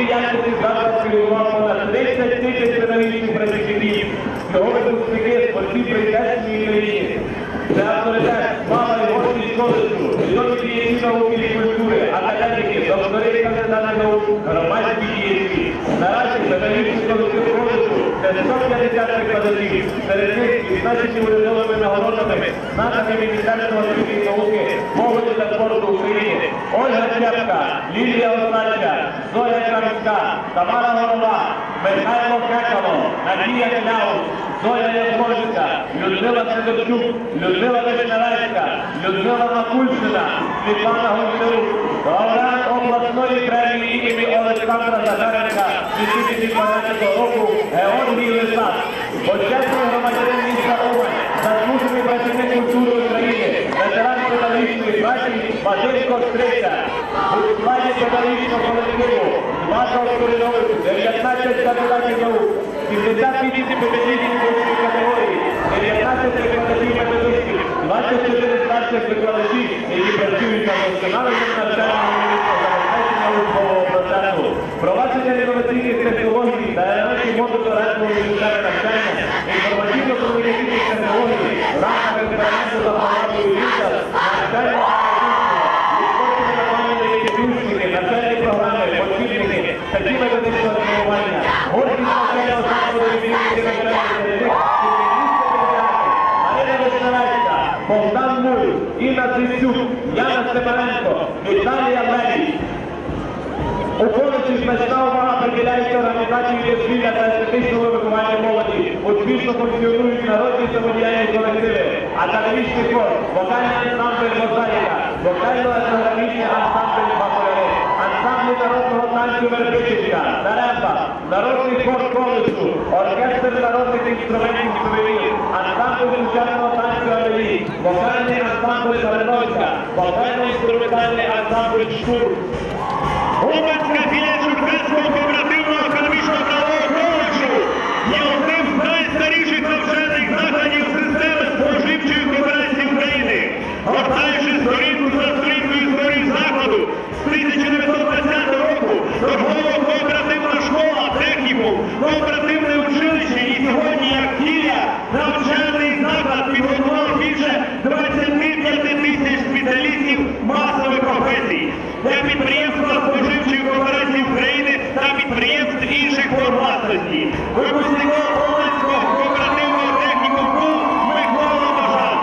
За роки діяльності заклад керував понад 30 тисяч педагогічних працівників. Його випускники всій прекрасній країні. Це авторитет, мама і гості коледжу, відомі діячі науки і культури, академіки, доктори кандидати наук, громадські діячі. Наразі педагогічний колектив коледжу це 150 викладачів, серед них відзначені урядовими нагородами, знаками Міністерства освіти і науки, молоді та спорту Зоя Тамара Горова, Михайло Кекало, Надія Кляус, Зоя Яковлевська, Людмила Сидорчук, Людмила Вишневецька, Людмила Макульчина, Світлана Гончарук, лауреат обласної премії імені Олександра Захаренка 2012 року Георгій Лисак, почесний громадянин міста Умань, 19 кандидатів наук, 78 педагогічних вищої категорії, 19 викладачів методистів, 24 старших викладачів, які працюють над вдосконаленням навчального наукового процесу, впровадження інноваційних технологій та модулю ранкового мілітарного навчання, інформаційно-комунікаційних технологій, в рамках експерименту за програмою «Віта», навчання статті методичного тренування, гордість закладу відмінності навчальних середних, Марина Вишневецька, Богдан Муль, Інна Цицюк, Яна Степаненко, Віталія Левій. У коледжі значна приділяється організації дозвілля та естетичного виховання молоді. Успішно функціонують народні самодіяльні колективи, академічний хор, вокальний ансамбль «Мозаїка», вокально-етнографічний ансамбль танцю «Вербичівка», «Даремба», народний хор коледжу, оркестр народних інструментів «Сувенір», ансамбль сучасного танцю «Амелі», вокальний ансамбль «Калиновська», вокально-інструментальний ансамбль «Штурм». Уманська філія Черкаського кооперативного економічного правового коледжу є одним з найстаріших навчальних закладів системи споживчої кооперації України. Гортаючи сторінку за сторінкою історії закладу з 1920 року торгово кооперативна школа, технікум, кооперативне училище і сьогодні як філія навчальний заклад підготував більше 25 тисяч спеціалістів масових професій. Для підприємства споживчої кооперації України та підприємств інших форм власності. Випускником Уманського кооперативного технікуму Микола Бажан.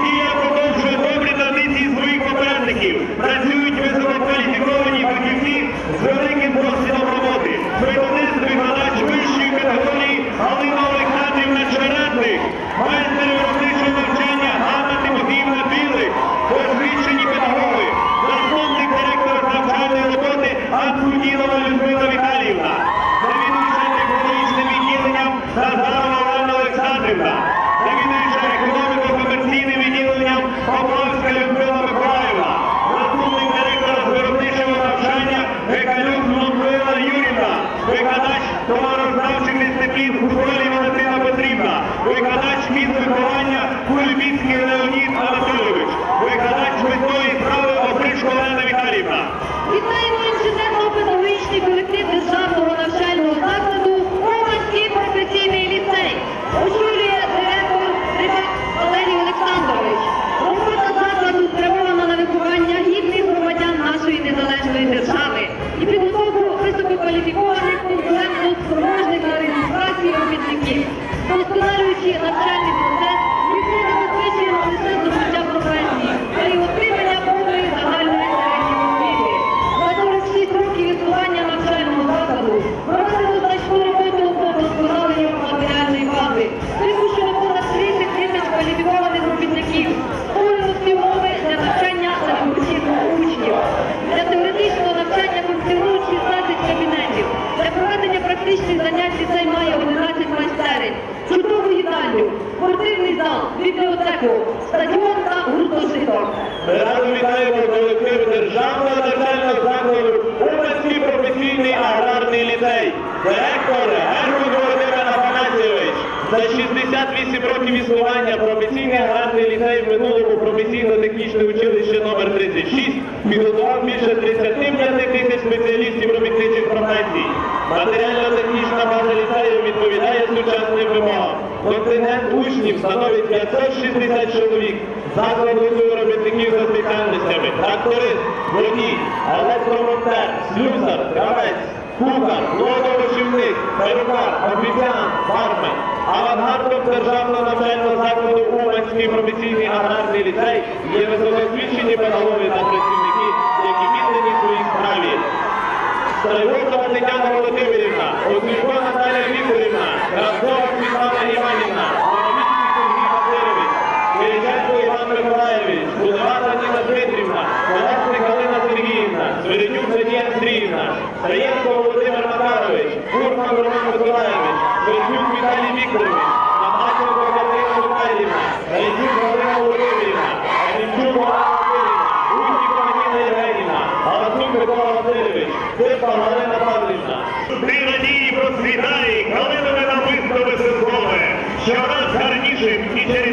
Дія продовжує добрі традиції своїх попередників. Працюють висококваліфіковані фахівці з великим досвідом роботи. Методист викладач вищої категорії Галина Олександрівна Чередник. Майстер виробничого навчання Ганна Тимофіївна Білик. Освічені педагоги. Засновник директора навчальної роботи Антонінова Людмила Олена Вітаємо інженерно-педагогічний колектив державного навчального закладу Уманський професійний ліцей. Очолює директор Валерій Олександрович. Робота закладу спрямована на виховання гідних громадян нашої незалежної держави і підготовку висококваліфікованих, конкурентно спроможних на реєстрації робітників, вдосконалюючи навчальний процес, спортивний зал, бібліотеку, стадіон та гуртожиток. Ми радо вітаємо колектив державного навчального закладу Уманський професійний аграрний ліцей. Директор Герман Володимир Афанасьович. За 68 років існування професійний аграрний ліцей в минулому професійно-технічне училище номер 36 підготував більше 35 тисяч спеціалістів робітничих професій. Учнів становить 560 чоловік. Заклад готує робітників за спеціальностями. Тракторист, водій, електромонтер, слюсар, кравець, кухар, лодовочівник, перукар, офіціант, бармен. Авангардом державного навчального закладу Уманський професійний аграрний ліцей є високосвідчені педагоги та працівники, які віддані своїй справі. Старовокова Тетяна Володимирівна, Ознюко Наталія Вікторівна, Кравцова Şaban Sarıcı, içeri